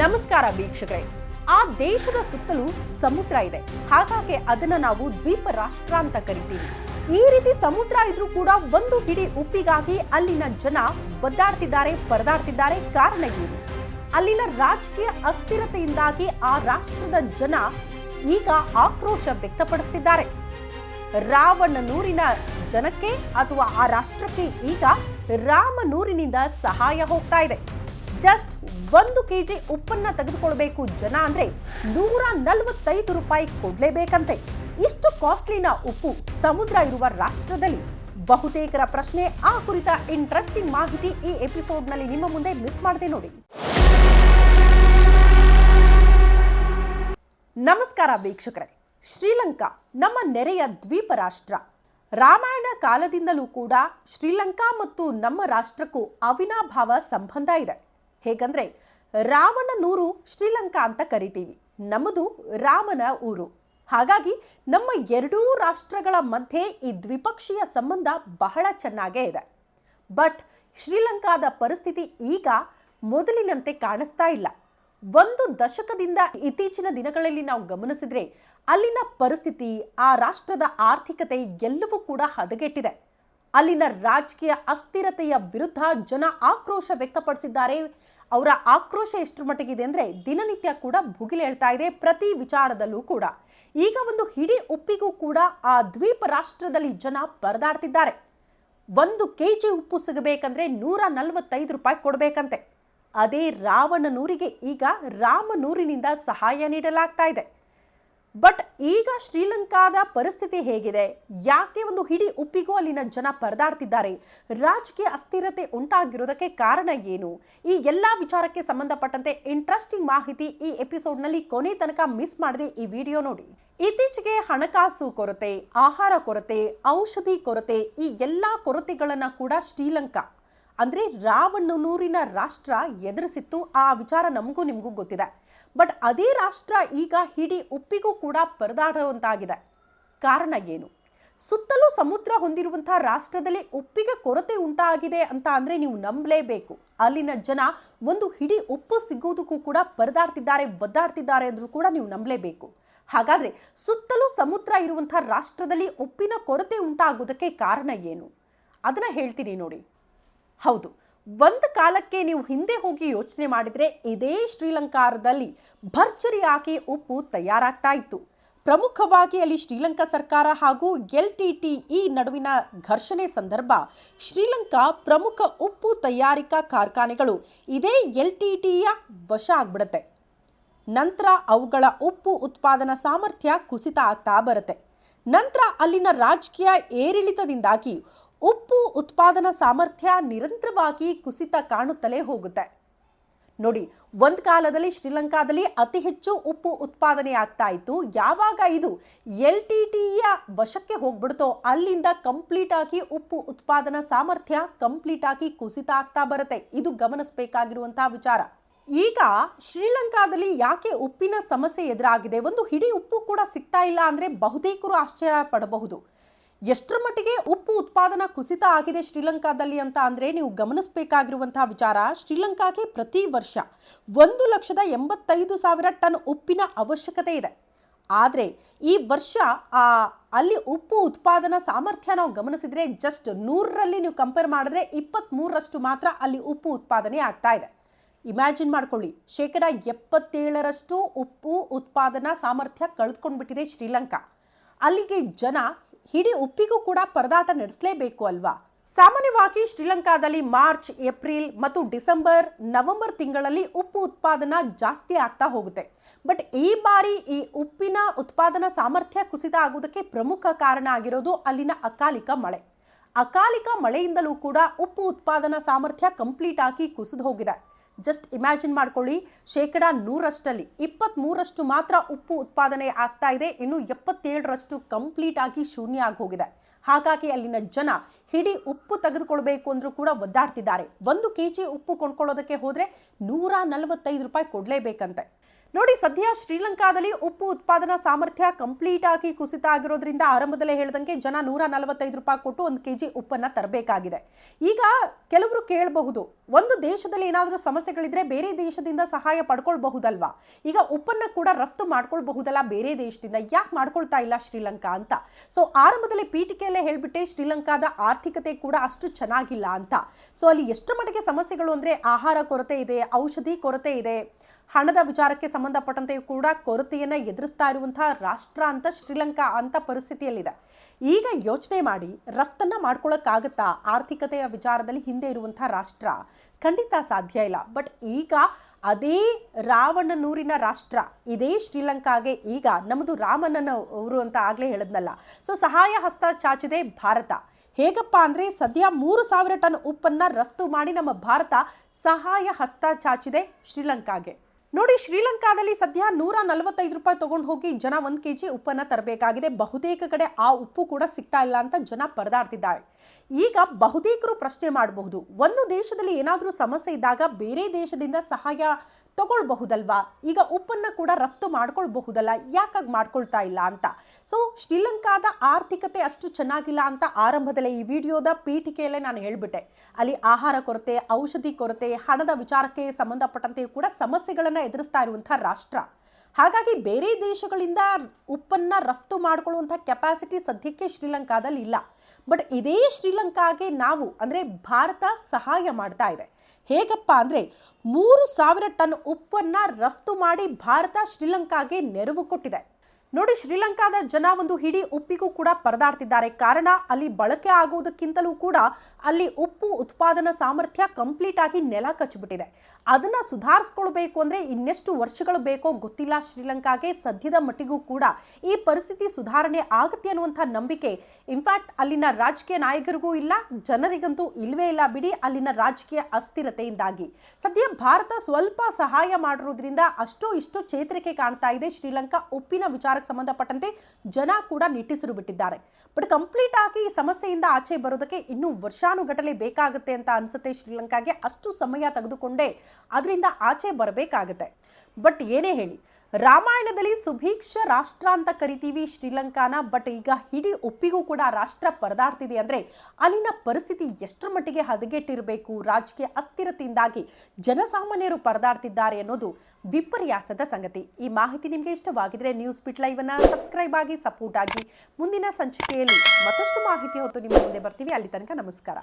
ನಮಸ್ಕಾರ ವೀಕ್ಷಕರೇ. ಆ ದೇಶದ ಸುತ್ತಲೂ ಸಮುದ್ರ ಇದೆ. ಹಾಗಾಗಿ ಅದನ್ನ ನಾವು ದ್ವೀಪ ರಾಷ್ಟ್ರ ಅಂತ ಕರಿತೀವಿ. ಈ ರೀತಿ ಸಮುದ್ರ ಇದ್ರೂ ಕೂಡ ಒಂದು ಹಿಡಿ ಉಪ್ಪಿಗಾಗಿ ಅಲ್ಲಿನ ಜನ ಒದ್ದಾಡ್ತಿದ್ದಾರೆ, ಪರದಾಡ್ತಿದ್ದಾರೆ ಕಾರಣ ಏನು? ಅಲ್ಲಿನ ರಾಜಕೀಯ ಅಸ್ಥಿರತೆಯಿಂದಾಗಿ ಆ ರಾಷ್ಟ್ರದ ಜನ ಈಗ ಆಕ್ರೋಶ ವ್ಯಕ್ತಪಡಿಸ್ತಿದ್ದಾರೆ. ರಾವಣನೂರಿನ ಜನಕ್ಕೆ ಅಥವಾ ಆ ರಾಷ್ಟ್ರಕ್ಕೆ ಈಗ ರಾಮನೂರಿನಿಂದ ಸಹಾಯ ಹೋಗ್ತಾ ಇದೆ. ಜಸ್ಟ್ ಒಂದು ಕೆ ಜಿ ಉಪ್ಪನ್ನ ತೆಗೆದುಕೊಳ್ಬೇಕು ಜನ ಅಂದ್ರೆ ನೂರ ನಲವತ್ತೈದು ರೂಪಾಯಿ ಕೊಡ್ಲೇಬೇಕಂತೆ. ಇಷ್ಟು ಕಾಸ್ಟ್ಲಿನ ಉಪ್ಪು ಸಮುದ್ರ ಇರುವ ರಾಷ್ಟ್ರದಲ್ಲಿ ಬಹುತೇಕರ ಪ್ರಶ್ನೆ, ಆ ಕುರಿತ ಇಂಟ್ರೆಸ್ಟಿಂಗ್ ಮಾಹಿತಿ ಈ ಎಪಿಸೋಡ್ನಲ್ಲಿ ನಿಮ್ಮ ಮುಂದೆ ಮಿಸ್ ಮಾಡದೆ ನೋಡಿ. ನಮಸ್ಕಾರ ವೀಕ್ಷಕರೇ. ಶ್ರೀಲಂಕಾ ನಮ್ಮ ನೆರೆಯ ದ್ವೀಪ ರಾಷ್ಟ್ರ. ರಾಮಾಯಣ ಕಾಲದಿಂದಲೂ ಕೂಡ ಶ್ರೀಲಂಕಾ ಮತ್ತು ನಮ್ಮ ರಾಷ್ಟ್ರಕ್ಕೂ ಅವಿನಾಭಾವ ಸಂಬಂಧ ಇದೆ. ಹೇಗಂದ್ರೆ ರಾವಣನೂರು ಶ್ರೀಲಂಕಾ ಅಂತ ಕರಿತೀವಿ. ನಮ್ಮದು ರಾಮನ ಊರು. ಹಾಗಾಗಿ ನಮ್ಮ ಎರಡೂ ರಾಷ್ಟ್ರಗಳ ಮಧ್ಯೆ ಈ ದ್ವಿಪಕ್ಷೀಯ ಸಂಬಂಧ ಬಹಳ ಚೆನ್ನಾಗೇ ಇದೆ. ಬಟ್ ಶ್ರೀಲಂಕಾದ ಪರಿಸ್ಥಿತಿ ಈಗ ಮೊದಲಿನಂತೆ ಕಾಣಿಸ್ತಾ ಇಲ್ಲ. ಒಂದು ದಶಕದಿಂದ ಇತ್ತೀಚಿನ ದಿನಗಳಲ್ಲಿ ನಾವು ಗಮನಿಸಿದ್ರೆ ಅಲ್ಲಿನ ಪರಿಸ್ಥಿತಿ, ಆ ರಾಷ್ಟ್ರದ ಆರ್ಥಿಕತೆ ಎಲ್ಲವೂ ಕೂಡ ಹದಗೆಟ್ಟಿದೆ. ಅಲ್ಲಿನ ರಾಜಕೀಯ ಅಸ್ಥಿರತೆಯ ವಿರುದ್ಧ ಜನ ಆಕ್ರೋಶ ವ್ಯಕ್ತಪಡಿಸಿದ್ದಾರೆ. ಅವರ ಆಕ್ರೋಶ ಎಷ್ಟರ ಮಟ್ಟಿಗಿದೆ ಅಂದರೆ ದಿನನಿತ್ಯ ಕೂಡ ಭುಗಿಲೇಳ್ತಾ ಇದೆ ಪ್ರತಿ ವಿಚಾರದಲ್ಲೂ ಕೂಡ. ಈಗ ಒಂದು ಹಿಡಿ ಉಪ್ಪಿಗೂ ಕೂಡ ಆ ದ್ವೀಪ ರಾಷ್ಟ್ರದಲ್ಲಿ ಜನ ಪರದಾಡ್ತಿದ್ದಾರೆ. ಒಂದು ಕೆ ಜಿ ಉಪ್ಪು ಸಿಗಬೇಕಂದ್ರೆ ನೂರ ನಲವತ್ತೈದು ರೂಪಾಯಿ ಕೊಡಬೇಕಂತೆ. ಅದೇ ರಾವಣನೂರಿಗೆ ಈಗ ರಾಮನೂರಿನಿಂದ ಸಹಾಯ ನೀಡಲಾಗ್ತಾ ಇದೆ. ಬಟ್ ಈಗ ಶ್ರೀಲಂಕಾದ ಪರಿಸ್ಥಿತಿ ಹೇಗಿದೆ? ಯಾಕೆ ಒಂದು ಹಿಡಿ ಉಪ್ಪಿಗೂ ಅಲ್ಲಿನ ಜನ ಪರದಾಡ್ತಿದ್ದಾರೆ? ರಾಜಕೀಯ ಅಸ್ಥಿರತೆ ಉಂಟಾಗಿರೋದಕ್ಕೆ ಕಾರಣ ಏನು? ಈ ಎಲ್ಲ ವಿಚಾರಕ್ಕೆ ಸಂಬಂಧಪಟ್ಟಂತೆ ಇಂಟ್ರೆಸ್ಟಿಂಗ್ ಮಾಹಿತಿ ಈ ಎಪಿಸೋಡ್ನಲ್ಲಿ ಕೊನೆ ತನಕ ಮಿಸ್ ಮಾಡದೆ ಈ ವಿಡಿಯೋ ನೋಡಿ. ಇತ್ತೀಚೆಗೆ ಹಣಕಾಸು ಕೊರತೆ, ಆಹಾರ ಕೊರತೆ, ಔಷಧಿ ಕೊರತೆ ಈ ಎಲ್ಲ ಕೊರತೆಗಳನ್ನು ಕೂಡ ಶ್ರೀಲಂಕಾ, ಅಂದ್ರೆ ರಾವಣನೂರಿನ ರಾಷ್ಟ್ರ ಎದುರಿಸಿತ್ತು. ಆ ವಿಚಾರ ನಮಗೂ ನಿಮಗೂ ಗೊತ್ತಿದೆ. ಬಟ್ ಅದೇ ರಾಷ್ಟ್ರ ಈಗ ಹಿಡಿ ಉಪ್ಪಿಗೂ ಕೂಡ ಪರದಾಡುವಂತಾಗಿದೆ. ಕಾರಣ ಏನು? ಸುತ್ತಲೂ ಸಮುದ್ರ ಹೊಂದಿರುವಂತಹ ರಾಷ್ಟ್ರದಲ್ಲಿ ಉಪ್ಪಿಗೆ ಕೊರತೆ ಉಂಟಾಗಿದೆ ಅಂತ ಅಂದರೆ ನೀವು ನಂಬಲೇಬೇಕು. ಅಲ್ಲಿನ ಜನ ಒಂದು ಹಿಡಿ ಉಪ್ಪು ಸಿಗೋದಕ್ಕೂ ಕೂಡ ಪರದಾಡ್ತಿದ್ದಾರೆ, ಒದ್ದಾಡ್ತಿದ್ದಾರೆ ಅಂದ್ರೂ ಕೂಡ ನೀವು ನಂಬಲೇಬೇಕು. ಹಾಗಾದ್ರೆ ಸುತ್ತಲೂ ಸಮುದ್ರ ಇರುವಂತಹ ರಾಷ್ಟ್ರದಲ್ಲಿ ಉಪ್ಪಿನ ಕೊರತೆ ಉಂಟಾಗೋದಕ್ಕೆ ಕಾರಣ ಏನು? ಅದನ್ನ ಹೇಳ್ತೀನಿ ನೋಡಿ. ಹೌದು. ಒಂದು ಕಾಲಕ್ಕೆ ನೀವು ಹಿಂದೆ ಹೋಗಿ ಯೋಚನೆ ಮಾಡಿದರೆ ಇದೇ ಶ್ರೀಲಂಕಾದಲ್ಲಿ ಭರ್ಜರಿಯಾಗಿ ಉಪ್ಪು ತಯಾರಾಗ್ತಾ ಇತ್ತು. ಪ್ರಮುಖವಾಗಿ ಅಲ್ಲಿ ಶ್ರೀಲಂಕಾ ಸರ್ಕಾರ ಹಾಗೂ ಎಲ್ ಟಿ ಟಿ ಇ ನಡುವಿನ ಘರ್ಷಣೆ ಸಂದರ್ಭ, ಶ್ರೀಲಂಕಾ ಪ್ರಮುಖ ಉಪ್ಪು ತಯಾರಿಕಾ ಕಾರ್ಖಾನೆಗಳು ಇದೇ ಎಲ್ ಟಿ ಟಿಯ ವಶ ಆಗ್ಬಿಡುತ್ತೆ. ನಂತರ ಅವುಗಳ ಉಪ್ಪು ಉತ್ಪಾದನಾ ಸಾಮರ್ಥ್ಯ ಕುಸಿತ ಆಗ್ತಾ ಬರುತ್ತೆ. ನಂತರ ಅಲ್ಲಿನ ರಾಜಕೀಯ ಏರಿಳಿತದಿಂದಾಗಿ ಉಪ್ಪು ಉತ್ಪಾದನಾ ಸಾಮರ್ಥ್ಯ ನಿರಂತರವಾಗಿ ಕುಸಿತ ಕಾಣುತ್ತಲೇ ಹೋಗುತ್ತೆ. ನೋಡಿ, ಒಂದು ಕಾಲದಲ್ಲಿ ಶ್ರೀಲಂಕಾದಲ್ಲಿ ಅತಿ ಹೆಚ್ಚು ಉಪ್ಪು ಉತ್ಪಾದನೆ ಆಗ್ತಾ ಇತ್ತು. ಯಾವಾಗ ಇದು ಎಲ್ ಟಿ ಟಿಯ ವಶಕ್ಕೆ ಹೋಗ್ಬಿಡ್ತೋ ಅಲ್ಲಿಂದ ಕಂಪ್ಲೀಟ್ ಆಗಿ ಉಪ್ಪು ಉತ್ಪಾದನಾ ಸಾಮರ್ಥ್ಯ ಕಂಪ್ಲೀಟ್ ಆಗಿ ಕುಸಿತ ಆಗ್ತಾ ಬರುತ್ತೆ. ಇದು ಗಮನಿಸಬೇಕಾಗಿರುವಂತಹ ವಿಚಾರ. ಈಗ ಶ್ರೀಲಂಕಾದಲ್ಲಿ ಯಾಕೆ ಉಪ್ಪಿನ ಸಮಸ್ಯೆ ಎದುರಾಗಿದೆ? ಒಂದು ಹಿಡಿ ಉಪ್ಪು ಕೂಡ ಸಿಗ್ತಾ ಇಲ್ಲ ಅಂದ್ರೆ ಬಹುತೇಕರು ಆಶ್ಚರ್ಯ ಪಡಬಹುದು ಎಷ್ಟರ ಮಟ್ಟಿಗೆ ಉಪ್ಪು ಉತ್ಪಾದನಾ ಕುಸಿತ ಆಗಿದೆ ಶ್ರೀಲಂಕಾದಲ್ಲಿ ಅಂತ ಅಂದರೆ ನೀವು ಗಮನಿಸಬೇಕಾಗಿರುವಂತಹ ವಿಚಾರ, ಶ್ರೀಲಂಕಾಗೆ ಪ್ರತಿ ವರ್ಷ ಒಂದು ಲಕ್ಷದ ಎಂಬತ್ತೈದು ಸಾವಿರ ಟನ್ ಉಪ್ಪಿನ ಅವಶ್ಯಕತೆ ಇದೆ. ಆದರೆ ಈ ವರ್ಷ, ಆ, ಅಲ್ಲಿ ಉಪ್ಪು ಉತ್ಪಾದನಾ ಸಾಮರ್ಥ್ಯ ನಾವು ಗಮನಿಸಿದ್ರೆ ಜಸ್ಟ್ ನೂರರಲ್ಲಿ ನೀವು ಕಂಪೇರ್ ಮಾಡಿದ್ರೆ ಇಪ್ಪತ್ತ್ಮೂರರಷ್ಟು ಮಾತ್ರ ಅಲ್ಲಿ ಉಪ್ಪು ಉತ್ಪಾದನೆ ಆಗ್ತಾ ಇದೆ. ಇಮ್ಯಾಜಿನ್ ಮಾಡ್ಕೊಳ್ಳಿ, ಶೇಕಡ ಎಪ್ಪತ್ತೇಳರಷ್ಟು ಉಪ್ಪು ಉತ್ಪಾದನಾ ಸಾಮರ್ಥ್ಯ ಕಳೆದುಕೊಂಡ್ಬಿಟ್ಟಿದೆ ಶ್ರೀಲಂಕಾ. ಅಲ್ಲಿಗೆ ಜನ ಹಿಡಿ ಉಪ್ಪಿಗೂ ಕೂಡ ಪರದಾಟ ನಡೆಸಲೇಬೇಕು ಅಲ್ವಾ? ಸಾಮಾನ್ಯವಾಗಿ ಶ್ರೀಲಂಕಾದಲ್ಲಿ ಮಾರ್ಚ್, ಏಪ್ರಿಲ್ ಮತ್ತು ಡಿಸೆಂಬರ್, ನವೆಂಬರ್ ತಿಂಗಳಲ್ಲಿ ಉಪ್ಪು ಉತ್ಪಾದನಾ ಜಾಸ್ತಿ ಆಗ್ತಾ ಹೋಗುತ್ತೆ. ಬಟ್ ಈ ಬಾರಿ ಈ ಉಪ್ಪಿನ ಉತ್ಪಾದನಾ ಸಾಮರ್ಥ್ಯ ಕುಸಿತ ಆಗುವುದಕ್ಕೆ ಪ್ರಮುಖ ಕಾರಣ ಆಗಿರೋದು ಅಲ್ಲಿನ ಅಕಾಲಿಕ ಮಳೆ. ಅಕಾಲಿಕ ಮಳೆಯಿಂದಲೂ ಕೂಡ ಉಪ್ಪು ಉತ್ಪಾದನಾ ಸಾಮರ್ಥ್ಯ ಕಂಪ್ಲೀಟ್ ಆಗಿ ಕುಸಿದು ಹೋಗಿದೆ. ಜಸ್ಟ್ ಇಮ್ಯಾಜಿನ್ ಮಾಡ್ಕೊಳ್ಳಿ, ಶೇಕಡ ನೂರಷ್ಟಲ್ಲಿ ಇಪ್ಪತ್ತ್ಮೂರಷ್ಟು ಮಾತ್ರ ಉಪ್ಪು ಉತ್ಪಾದನೆ ಆಗ್ತಾ ಇದೆ, ಇನ್ನು ಎಪ್ಪತ್ತೇಳರಷ್ಟು ಕಂಪ್ಲೀಟ್ ಆಗಿ ಶೂನ್ಯ ಆಗಿ ಹೋಗಿದೆ ಹಾಗಾಗಿ ಅಲ್ಲಿನ ಜನ ಹಿಡಿ ಉಪ್ಪು ತೆಗೆದುಕೊಳ್ಬೇಕು ಅಂದ್ರೂ ಕೂಡ ಒದ್ದಾಡ್ತಿದ್ದಾರೆ. ಒಂದು ಕೆ ಜಿ ಉಪ್ಪು ಕೊಂಡ್ಕೊಳ್ಳೋದಕ್ಕೆ ಹೋದರೆ ನೂರ ನಲವತ್ತೈದು ರೂಪಾಯಿ ಕೊಡಲೇಬೇಕಂತೆ. ನೋಡಿ, ಸದ್ಯ ಶ್ರೀಲಂಕಾದಲ್ಲಿ ಉಪ್ಪು ಉತ್ಪಾದನಾ ಸಾಮರ್ಥ್ಯ ಕಂಪ್ಲೀಟ್ ಆಗಿ ಕುಸಿತ ಆಗಿರೋದ್ರಿಂದ ಆರಂಭದಲ್ಲೇ ಹೇಳ್ದಂಗೆ ಜನ ನೂರ ನಲವತ್ತೈದು ರೂಪಾಯಿ ಕೊಟ್ಟು ಒಂದು ಕೆಜಿ ಉಪ್ಪನ್ನ ತರಬೇಕಾಗಿದೆ. ಈಗ ಕೆಲವರು ಕೇಳಬಹುದು, ಒಂದು ದೇಶದಲ್ಲಿ ಏನಾದರೂ ಸಮಸ್ಯೆಗಳಿದ್ರೆ ಬೇರೆ ದೇಶದಿಂದ ಸಹಾಯ ಪಡ್ಕೊಳ್ಬಹುದಲ್ವಾ? ಈಗ ಉಪ್ಪನ್ನ ಕೂಡ ರಫ್ತು ಮಾಡ್ಕೊಳ್ಬಹುದಲ್ಲ ಬೇರೆ ದೇಶದಿಂದ, ಯಾಕೆ ಮಾಡ್ಕೊಳ್ತಾ ಇಲ್ಲ ಶ್ರೀಲಂಕಾ ಅಂತ? ಸೊ ಆರಂಭದಲ್ಲಿ ಪೀಠಿಕೆಯಲ್ಲೇ ಹೇಳ್ಬಿಟ್ಟೆ, ಶ್ರೀಲಂಕಾದ ಆರ್ಥಿಕತೆ ಕೂಡ ಅಷ್ಟು ಚೆನ್ನಾಗಿಲ್ಲ ಅಂತ. ಸೊ ಅಲ್ಲಿ ಎಷ್ಟು ಮಟ್ಟಿಗೆ ಸಮಸ್ಯೆಗಳು ಅಂದರೆ ಆಹಾರ ಕೊರತೆ ಇದೆ, ಔಷಧಿ ಕೊರತೆ ಇದೆ ಹಣದ ವಿಚಾರಕ್ಕೆ ಸಂಬಂಧಪಟ್ಟಂತೆಯೂ ಕೂಡ ಕೊರತೆಯನ್ನು ಎದುರಿಸ್ತಾ ಇರುವಂತಹ ರಾಷ್ಟ್ರ ಅಂತ ಶ್ರೀಲಂಕಾ ಅಂತ ಪರಿಸ್ಥಿತಿಯಲ್ಲಿದೆ. ಈಗ ಯೋಚನೆ ಮಾಡಿ ರಫ್ತನ್ನ ಮಾಡ್ಕೊಳ್ಳೋಕ್ಕಾಗತ್ತಾ ಆರ್ಥಿಕತೆಯ ವಿಚಾರದಲ್ಲಿ ಹಿಂದೆ ಇರುವಂತಹ ರಾಷ್ಟ್ರ? ಖಂಡಿತ ಸಾಧ್ಯ ಇಲ್ಲ. ಬಟ್ ಈಗ ಅದೇ ರಾವಣನೂರಿನ ರಾಷ್ಟ್ರ, ಇದೇ ಶ್ರೀಲಂಕಾಗೆ ಈಗ ನಮ್ಮದು ರಾಮನನ್ನ ಊರು ಅಂತ ಆಗಲೇ ಹೇಳಿದ್ನಲ್ಲ. ಸೊ ಸಹಾಯ ಹಸ್ತ ಚಾಚಿದೆ ಭಾರತ. ಹೇಗಪ್ಪ ಅಂದರೆ ಸದ್ಯ ಮೂರು ಸಾವಿರ ಟನ್ ಉಪ್ಪನ್ನು ರಫ್ತು ಮಾಡಿ ನಮ್ಮ ಭಾರತ ಸಹಾಯ ಹಸ್ತ ಚಾಚಿದೆ ಶ್ರೀಲಂಕಾಗೆ. ನೋಡಿ, ಶ್ರೀಲಂಕಾದಲ್ಲಿ ಸದ್ಯ ನೂರ ನಲವತ್ತೈದು ರೂಪಾಯಿ ತಗೊಂಡು ಹೋಗಿ ಜನ ಒಂದು ಕೆ ಜಿ ಉಪ್ಪನ್ನು ತರಬೇಕಾಗಿದೆ. ಬಹುತೇಕ ಕಡೆ ಆ ಉಪ್ಪು ಕೂಡ ಸಿಗ್ತಾ ಇಲ್ಲ ಅಂತ ಜನ ಪರದಾಡ್ತಿದ್ದಾರೆ. ಈಗ ಬಹುತೇಕರು ಪ್ರಶ್ನೆ ಮಾಡಬಹುದು, ಒಂದು ದೇಶದಲ್ಲಿ ಏನಾದರೂ ಸಮಸ್ಯೆ ಇದ್ದಾಗ ಬೇರೆ ದೇಶದಿಂದ ಸಹಾಯ ತಗೊಳ್ಬಹುದಲ್ವಾ? ಈಗ ಉಪ್ಪನ್ನ ಕೂಡ ರಫ್ತು ಮಾಡ್ಕೊಳ್ಬಹುದಲ್ಲ, ಯಾಕಾಗಿ ಮಾಡ್ಕೊಳ್ತಾ ಇಲ್ಲ ಅಂತ? ಸೊ ಶ್ರೀಲಂಕಾದ ಆರ್ಥಿಕತೆ ಅಷ್ಟು ಚೆನ್ನಾಗಿಲ್ಲ ಅಂತ ಆರಂಭದಲ್ಲೇ ಈ ವಿಡಿಯೋದ ಪೀಠಿಕೆಯಲ್ಲೇ ನಾನು ಹೇಳ್ಬಿಟ್ಟೆ. ಅಲ್ಲಿ ಆಹಾರ ಕೊರತೆ, ಔಷಧಿ ಕೊರತೆ, ಹಣದ ವಿಚಾರಕ್ಕೆ ಸಂಬಂಧಪಟ್ಟಂತೆಯೂ ಕೂಡ ಸಮಸ್ಯೆಗಳನ್ನು ಎದುರಿಸ್ತಾ ಇರುವಂಥ ರಾಷ್ಟ್ರ. ಹಾಗಾಗಿ ಬೇರೆ ದೇಶಗಳಿಂದ ಉಪ್ಪನ್ನ ರಫ್ತು ಮಾಡಿಕೊಳ್ಳುವಂಥ ಕೆಪಾಸಿಟಿ ಸದ್ಯಕ್ಕೆ ಶ್ರೀಲಂಕಾದಲ್ಲಿ ಇಲ್ಲ. ಬಟ್ ಇದೇ ಶ್ರೀಲಂಕಾಗೆ ನಾವು ಅಂದರೆ ಭಾರತ ಸಹಾಯ ಮಾಡ್ತಾ ಇದೆ. ಹೇಗಪ್ಪ ಅಂದರೆ ಮೂರು ಸಾವಿರ ಟನ್ ಉಪ್ಪನ್ನು ರಫ್ತು ಮಾಡಿ ಭಾರತ ಶ್ರೀಲಂಕಾಗೆ ನೆರವು ಕೊಟ್ಟಿದೆ. ನೋಡಿ, ಶ್ರೀಲಂಕಾದ ಜನ ಒಂದು ಹಿಡಿ ಉಪ್ಪಿಗೂ ಕೂಡ ಪರದಾಡ್ತಿದ್ದಾರೆ. ಕಾರಣ, ಅಲ್ಲಿ ಬಳಕೆ ಆಗುವುದಕ್ಕಿಂತಲೂ ಕೂಡ ಅಲ್ಲಿ ಉಪ್ಪು ಉತ್ಪಾದನಾ ಸಾಮರ್ಥ್ಯ ಕಂಪ್ಲೀಟ್ ಆಗಿ ನೆಲ ಕಚ್ಚಿಬಿಟ್ಟಿದೆ. ಅದನ್ನ ಸುಧಾರಿಸ್ಕೊಳ್ಬೇಕು ಅಂದ್ರೆ ಇನ್ನೆಷ್ಟು ವರ್ಷಗಳು ಬೇಕೋ ಗೊತ್ತಿಲ್ಲ. ಶ್ರೀಲಂಕಾಗೆ ಸದ್ಯದ ಮಟ್ಟಿಗೂ ಕೂಡ ಈ ಪರಿಸ್ಥಿತಿ ಸುಧಾರಣೆ ಆಗುತ್ತೆ ಅನ್ನುವಂಥ ನಂಬಿಕೆ. ಇನ್ಫ್ಯಾಕ್ಟ್ ಅಲ್ಲಿನ ರಾಜಕೀಯ ನಾಯಕರಿಗೂ ಇಲ್ಲ, ಜನರಿಗಂತೂ ಇಲ್ವೇ ಇಲ್ಲ ಬಿಡಿ, ಅಲ್ಲಿನ ರಾಜಕೀಯ ಅಸ್ಥಿರತೆಯಿಂದಾಗಿ. ಸದ್ಯ ಭಾರತ ಸ್ವಲ್ಪ ಸಹಾಯ ಮಾಡಿರೋದ್ರಿಂದ ಅಷ್ಟೋ ಇಷ್ಟೋ ಚೇತರಿಕೆ ಕಾಣ್ತಾ ಇದೆ. ಶ್ರೀಲಂಕಾ ಉಪ್ಪಿನ ಸಂಬಂಧಪಟ್ಟಂತೆ ಜನ ಕೂಡ ನಿಟ್ಟಿಸಿರು ಬಿಟ್ಟಿದ್ದಾರೆ. ಬಟ್ ಕಂಪ್ಲೀಟ್ ಆಗಿ ಈ ಸಮಸ್ಯೆಯಿಂದ ಆಚೆ ಬರೋದಕ್ಕೆ ಇನ್ನೂ ವರ್ಷಾನುಗಟ್ಟಲೆ ಬೇಕಾಗುತ್ತೆ ಅಂತ ಅನ್ಸುತ್ತೆ ಶ್ರೀಲಂಕಾಗೆ. ಅಷ್ಟು ಸಮಯ ತೆಗೆದುಕೊಂಡೇ ಅದರಿಂದ ಆಚೆ ಬರಬೇಕಾಗುತ್ತೆ. ಬಟ್ ಏನೇ ಹೇಳಿ ರಾಮಾಯಣದಲ್ಲಿ ಸುಭೀಕ್ಷ ರಾಷ್ಟ್ರ ಅಂತ ಕರಿತೀವಿ ಶ್ರೀಲಂಕಾನ ಬಟ್ ಈಗ ಇಡೀ ಒಪ್ಪಿಗೂ ಕೂಡ ರಾಷ್ಟ್ರ ಪರದಾಡ್ತಿದೆ ಅಂದರೆ ಅಲ್ಲಿನ ಪರಿಸ್ಥಿತಿ ಎಷ್ಟರ ಮಟ್ಟಿಗೆ ಹದಗೆಟ್ಟಿರಬೇಕು? ರಾಜಕೀಯ ಅಸ್ಥಿರತೆಯಿಂದಾಗಿ ಜನಸಾಮಾನ್ಯರು ಪರದಾಡ್ತಿದ್ದಾರೆ ಅನ್ನೋದು ವಿಪರ್ಯಾಸದ ಸಂಗತಿ. ಈ ಮಾಹಿತಿ ನಿಮಗೆ ಇಷ್ಟವಾಗಿದ್ರೆ ನ್ಯೂಸ್ ಬಿಟ್ ಲೈವನ್ನು ಸಬ್ಸ್ಕ್ರೈಬ್ ಆಗಿ ಸಪೋರ್ಟ್ ಆಗಿ. ಮುಂದಿನ ಸಂಚಿಕೆಯಲ್ಲಿ ಮತ್ತಷ್ಟು ಮಾಹಿತಿ ಹೊತ್ತು ನಿಮ್ಮ ಮುಂದೆ ಬರ್ತೀವಿ. ಅಲ್ಲಿ ತನಕ ನಮಸ್ಕಾರ.